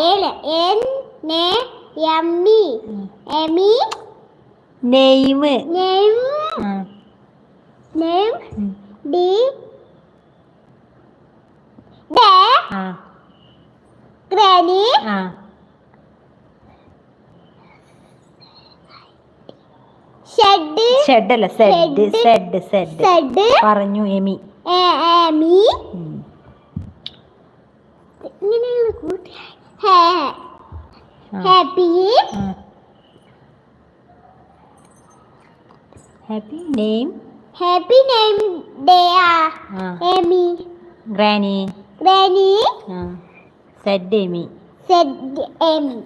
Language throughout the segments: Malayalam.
ഏല. എൻ നെ Amy. Amy. Name name name D. Day. Granny. Shed shed. അല്ല സെഡ് സെഡ് സെഡ്. പറഞ്ഞു എമി. എമി ഉം. ഇങ്ങനെയുള്ള കൂട്ടി ഹേ ആ. Happy. Happy name happy name day ആ. Amy granny granny said Amy said Amy.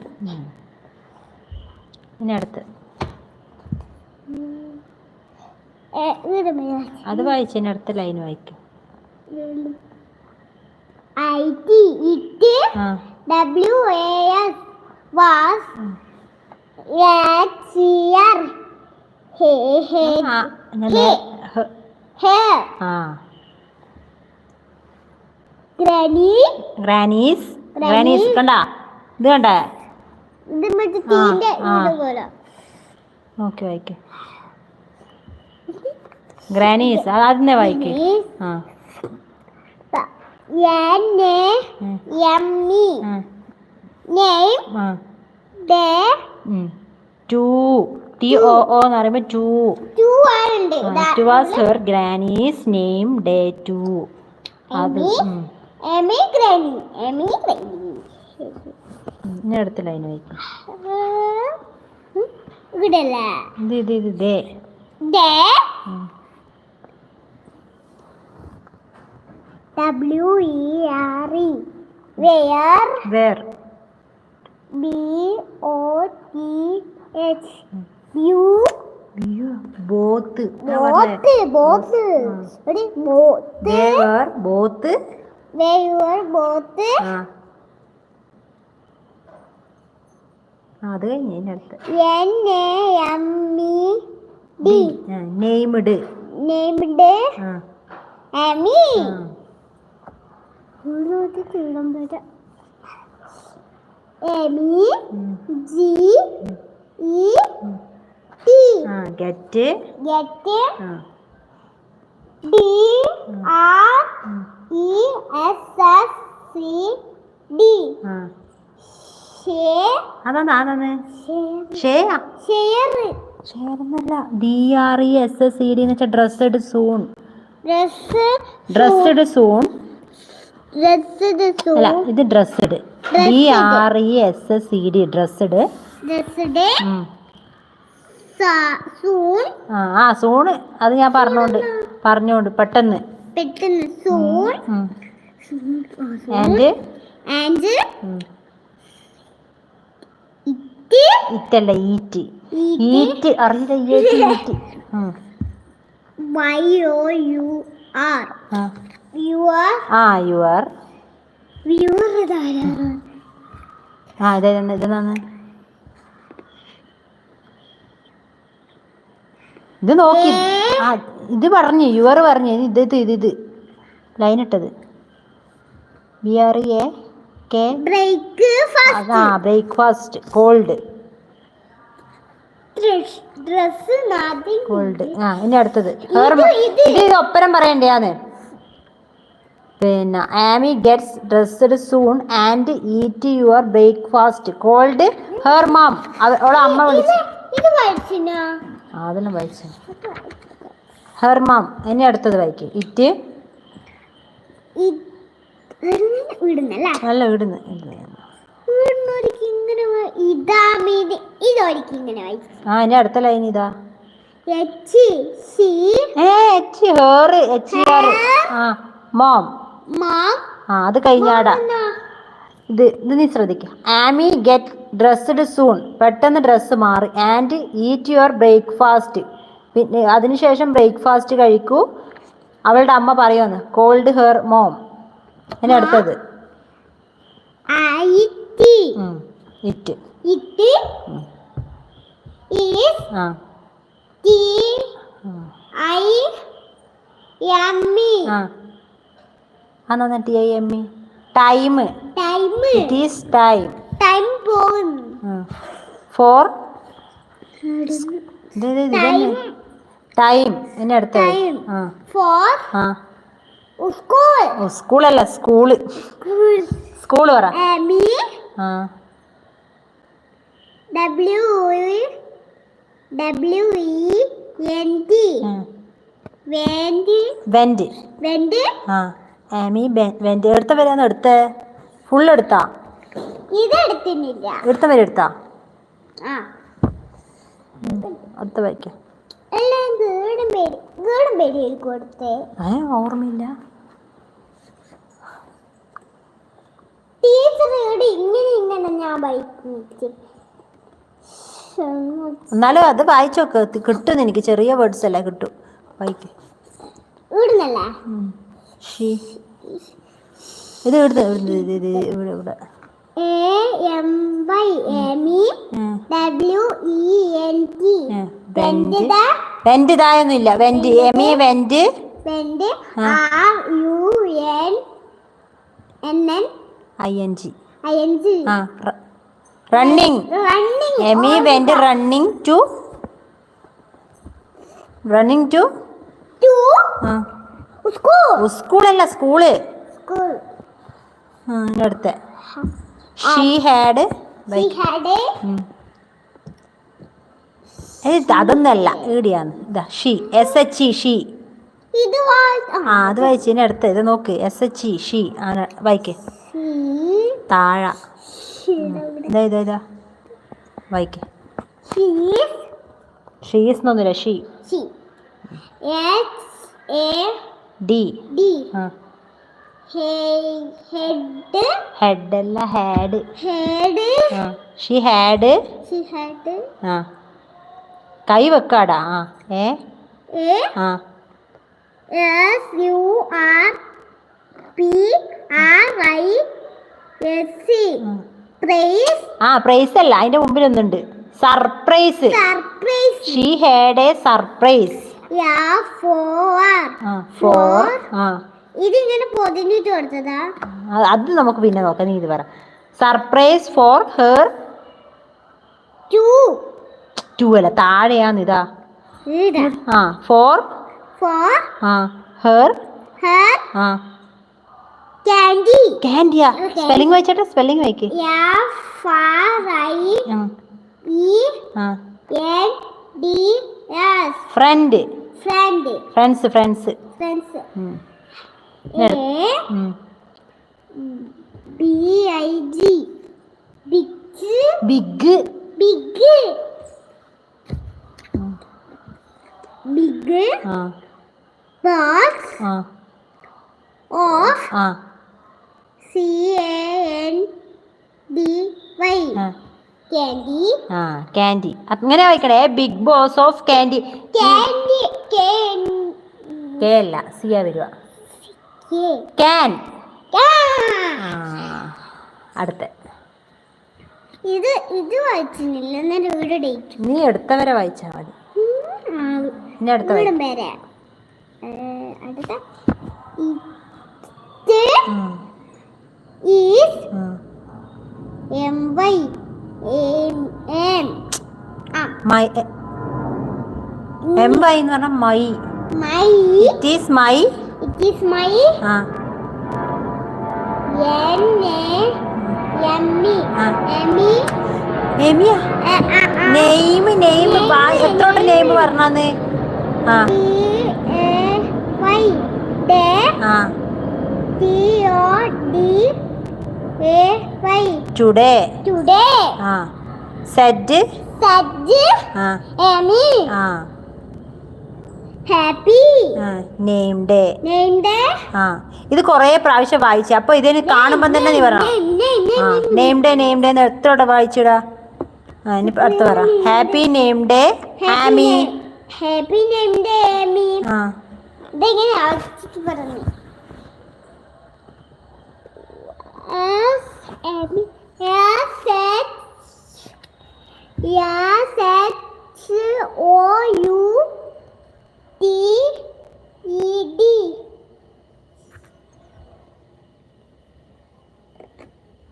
ഇനി അടുത്ത്. അത് വായിച്ചതിന് അടുത്ത ലൈൻ വായിക്കും. I T it W A S was ഉം. ഇയർ ഹേ ഹേ ആ, ഹേ. ആ. ഗ്രാനി ഗ്രാനീസ് ഗ്രാനീസ് കണ്ട? ഇത് കണ്ട? ഇത് മറ്റേ തീന്റെ ഇതുപോലെ ഇത് പോലെ. ഗ്രാനീസ് അതന്നെ ആദ്യം ആ. ആ, name day too T O O എന്ന് പറയുമ്പോൾ to too ആണുണ്ട് too was her granny's name day too അത് എമി ഗ്രാനി എമി ഗ്രാനി ഇനി അടുത്ത ലൈൻ വായിക്കും. ഇവിടെയല്ല? ഇത് ഇത് ഇത് ദേ ഡേ ഉം. W E R E where were B O T H U both both both ഒരു both were both where both ആ. ആ, അത് കഴിഞ്ഞ് ഇനി അടുത്ത്. N A M E D named named ഉം. G E T. Get. Get. D R E S S C D. ആ. ഷേ അതാണ് അതാണ് ഷേയാ ഷെയർ എന്നല്ല D R E S S C D എന്ന് വെച്ചാൽ dressed soon dress soon dress അല്ല ഇത് dressed D R E S S E D dressed dress day soon. ആ സൂണ്. അത് ഞാൻ പറഞ്ഞോണ്ട് പറഞ്ഞോണ്ട് പെട്ടെന്ന്. പെട്ടെന്ന് സൂൺ. ആൻഡ്? ആൻഡ്? ഇറ്റ്? ഇറ്റല്ല ഈറ്റ്. ഈറ്റ്? അറിയില്ല eat eat. Y O U R. ആ. യു ആർ ആ യുവർ വ്യൂർ ഇതാരാണ്? ആ ഇത് നോക്കി. ആ ഇത് പറഞ്ഞു യുവർ പറഞ്ഞു. ഇത് ഇത് ഇത് ഇത്. ലൈൻ ഇട്ടത്. B R A K break ആ ബ്രേക്ക്ഫാസ്റ്റ് കോൾഡ് കോൾഡ് ആ ഇനി അടുത്തത്. ഇത് ഒപ്പരം പറയണ്ടേന്ന് പിന്നെ Amy gets dressed soon and eat your breakfast cold her mam അവളെ അമ്മ വിളിച്ചു. അതെല്ലാം വായിച്ചു. ഹെർ മാം ഇനി അടുത്തത് വായിക്കും. ഇറ്റ് അല്ല വിടുന്നു. ഇടുന്നു ഇടുന്നു. വിടുന്നൊരിക്കും ഇങ്ങനെ വാ- ഇതാ മീതി ഇതൊരിക്കും ഇങ്ങനെ വായിച്ചു ആ ഇനി അടുത്ത ലൈൻ ഇതാ. H C A H her H R ആ മോം മാം ആ അത് കഴിഞ്ഞാടാ. ഇത് ഇത് നീ ശ്രദ്ധിക്കുക ആമി ഗെറ്റ് ഡ്രസ്ഡ് സൂൺ പെട്ടെന്ന് ഡ്രസ്സ് മാറി. ആൻഡ് ഈറ്റ് യുവർ ബ്രേക്ക്ഫാസ്റ്റ് പിന്നെ അതിനുശേഷം ബ്രേക്ക്ഫാസ്റ്റ് കഴിക്കൂ. അവളുടെ അമ്മ പറയുമെന്ന് കോൾഡ് ഹെർ മോം ഇനി അടുത്തത്. It. It. Is T. I M E. Anna T I M E? Time. Time. It is time time പോകുന്നു ഫോർ? ടൈം. എന്നെ അടുത്ത. ഫോർ? സ്കൂൾ. സ്കൂളല്ല സ്കൂൾ. സ്കൂൾ പറ. ആ. W W E N T വേണ്ടി വെന്റ് വെണ്ട് ആ ആമി വെന്റ് എടുത്ത വരെയാന്ന് എടുത്തേ? ഫുൾ എടുത്താ? ഇത് എടുത്തിട്ടില്ല എടുത്ത വരെ എടുത്താ? ആ. അടുത്ത വരയ്ക്ക്. എല്ലാം ഗീടും പേര് ഗീടും പേര് കൊടുത്തേ. ഏ ഓർമ്മയില്ല. ടീച്ചർ ഇവിടെ ഇങ്ങനെ ഇങ്ങനെ ഞാൻ ബൈക്ക് എന്നാലും അത് വായിച്ചു നോക്ക്. തി- കിട്ടും എനിക്ക് ചെറിയ വേർഡ്സ് അല്ലേ കിട്ടും. വായിക്ക്. ഇത് ഇവിടുന്ന് ഇവിടുന്ന് ഇവിടെ ഇവിടെ. വെന്റ് ഇതായൊന്നും ഇല്ല. Went Amy went I N G. I N G. ആ running Amy went running to running to സ്കൂളല്ല school അടുത്ത she had She had a അതൊന്നല്ല ഈടിയാണ്. ഇതാ she S H E she ആ. അത് വായിച്ച് ഇനി അടുത്ത ഇത് നോക്ക് എസ് എച്ച് ഇ ഷീ ആണ് വായിക്കേ. She- താഴ. ഇതാ ഇതാ ഇതാ വായിക്ക്. She's ഷീസ് എന്നൊന്നുമില്ല ഷീ ഡി ഹെഡ് അല്ല ഹാഡ് ഷീ ഹാഡ് ആ. കൈ വെക്കാടാ. ആ. ഏ? ആ. P R I S C. ഉം. praise ആ പ്രൈസ് അല്ല. അതിന്റെ മുമ്പിൽ ഒന്നുണ്ട്. Surprise she had a surprise for ഇതിങ്ങനെ പൊതിഞ്ഞിട്ട് കൊടുത്തതാ? അത് നമുക്ക് പിന്നെ നോക്കാം. നീ ഇത് പറ. Surprise for her too too അല്ല താഴെയാണ് ഇതാ. ആ ഫോർ ഫോർ ആ ഹെർ ഹെർ ആ. Candy ക്യാൻഡിയാ Okay. സ്പെല്ലിംഗ് വായിച്ചോട്ടെ സ്പെല്ലിംഗ് വായിക്ക് E friend friend friends friends friends Yeah. A B I G big big big big ആ box A N D C A N D Y. ആ. ക്യാൻഡി അങ്ങനെ വായിക്കണേ. Big boss of candy candy. Can. K അല്ല സിയാ വരിക. ക്യാൻ അടുത്ത. ഇത് ഇത് വായിച്ചില്ല ഇവിടെ ഡേറ്റ് നീ എടുത്തവരെ വായിച്ചാൽ മതി. ഇനി അടുത്ത is. M Y M my M Y എന്ന് പറഞ്ഞാൽ my my it is my it is my ആ. N A M E. M E എമിയാ name name എത്രോട്ട് നെയിം പറഞ്ഞാന്ന്? ആ. വൈ ഡേ ആ. T O D today today ആ. സെറ്റ് സജ്ജ് ആ. എമി ആ. ഹാപ്പി ആ. നെയിം ഡേ നെയിം ഡേ ആ. ഇത് കുറേ പ്രാവശ്യം വായിച്ചു. അപ്പൊ ഇതിന് കാണുമ്പോൾ തന്നെ നീ പറയണം ആ. നെയിം ഡേ നെയിം ഡേ എന്ന് എത്ര വട്ടം വായിച്ചിടാ? ആ ഇനി അടുത്ത് പറ. Happy name day Amy happy name day Amy ആ. ഇതെങ്ങനെ പറഞ്ഞു Abby